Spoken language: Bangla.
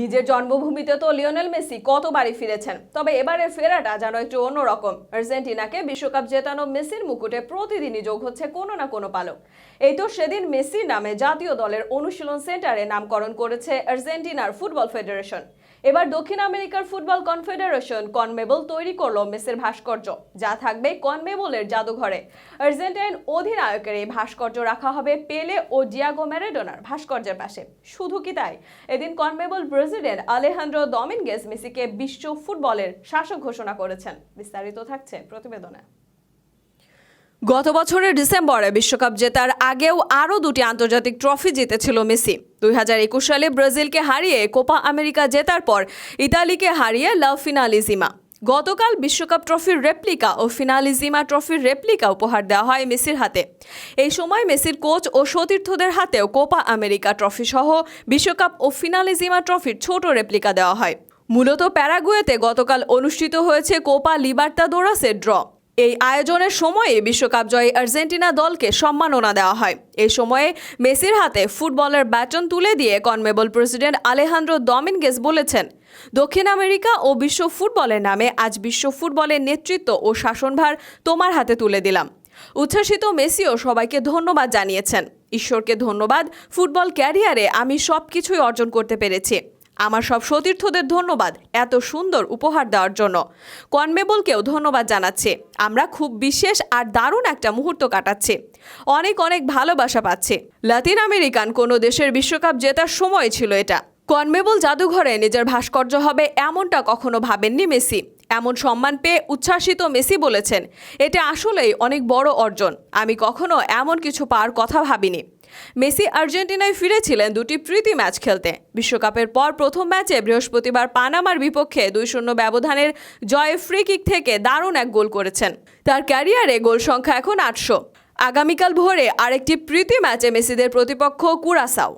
নিজের জন্মভূমিতে তো লিওনেল মেসি কতবারই ফিরেছেন, তবে এবারে ফেরাটা যেন একটু অন্যরকম। আর্জেন্টিনাকে বিশ্বকাপ জেতানো মেসির মুকুটে প্রতিদিনই যোগ হচ্ছে কোনো না কোনো পালক। এই তো সেদিন মেসি নামে জাতীয় দলের অনুশীলন সেন্টারে নামকরণ করেছে আর্জেন্টিনার ফুটবল ফেডারেশন। এবার দক্ষিণ আমেরিকার ফুটবল কনফেডারেশন কনমেবল তৈরি করল মেসির ভাস্কর্য, যা থাকবে কনমেবলের জাদুঘরে। আর্জেন্টাইন অধিনায়কের এই ভাস্কর্য রাখা হবে পেলে ও ডিয়াগো ম্যারাডোনার ভাস্কর্যের পাশে। শুধু কি তাই, এদিন কনমেবল প্রেসিডেন্ট আলেহান্দ্রো ডমিনগেস মেসিকে বিশ্ব ফুটবলের শাসক ঘোষণা করেছেন। বিস্তারিত থাকছে প্রতিবেদনে। গত বছরের ডিসেম্বরে বিশ্বকাপ জেতার আগেও আরও দুটি আন্তর্জাতিক ট্রফি জিতেছিল মেসি। দুই হাজার একুশ সালে ব্রাজিলকে হারিয়ে কোপা আমেরিকা জেতার পর ইতালিকে হারিয়ে লা ফিনালিজিমা গতকাল বিশ্বকাপ ট্রফির রেপ্লিকা ও ফিনালিজিমা ট্রফির রেপ্লিকা উপহার দেওয়া হয় মেসির হাতে। এই সময় মেসির কোচ ও সতীর্থদের হাতেও কোপা আমেরিকা ট্রফি সহ বিশ্বকাপ ও ফিনালিজিমা ট্রফির ছোট রেপ্লিকা দেওয়া হয়। মূলত প্যারাগুয়েতে গতকাল অনুষ্ঠিত হয়েছে কোপা লিবার্তা দোরাসের ড্র। এই আয়োজনের সময়ে বিশ্বকাপ জয়ী আর্জেন্টিনা দলকে সম্মাননা দেওয়া হয়। এই সময়ে মেসির হাতে ফুটবলের ব্যাটন তুলে দিয়ে কনমেবল প্রেসিডেন্ট আলেহান্দ্রো ডমিনগেস বলেছেন, দক্ষিণ আমেরিকা ও বিশ্ব ফুটবলের নামে আজ বিশ্ব ফুটবলের নেতৃত্ব ও শাসনভার তোমার হাতে তুলে দিলাম। উচ্ছ্বাসিত মেসিও সবাইকে ধন্যবাদ জানিয়েছেন, ঈশ্বরকে ধন্যবাদ, ফুটবল ক্যারিয়ারে আমি সব কিছুই অর্জন করতে পেরেছি। আমার সব সতীর্থদের ধন্যবাদ এত সুন্দর উপহার দেওয়ার জন্য। কনমেবলকেও ধন্যবাদ জানাচ্ছে। আমরা খুব বিশেষ আর দারুণ একটা মুহূর্ত কাটাচ্ছে। অনেক অনেক ভালোবাসা পাচ্ছে। লাতিন আমেরিকান কোনো দেশের বিশ্বকাপ জেতার সময় ছিল এটা। কনমেবল জাদুঘরে নিজের ভাস্কর্য হবে এমনটা কখনো ভাবেননি মেসি। এমন সম্মান পেয়ে উচ্ছ্বাসিত মেসি বলেছেন, এটা আসলেই অনেক বড় অর্জন। আমি কখনো এমন কিছু পাওয়ার কথা ভাবিনি। মেসি আর্জেন্টিনায় ফিরেছিলেন দুটি প্রীতি ম্যাচ খেলতে। বিশ্বকাপের পর প্রথম ম্যাচে বৃহস্পতিবার পানামার বিপক্ষে দুই শূন্য ব্যবধানের জয়ে ফ্রি কিক থেকে দারুণ এক গোল করেছেন। তার ক্যারিয়ারে গোল সংখ্যা এখন আটশো। আগামীকাল ভোরে আরেকটি প্রীতি ম্যাচে মেসিদের প্রতিপক্ষ কুরাসাও।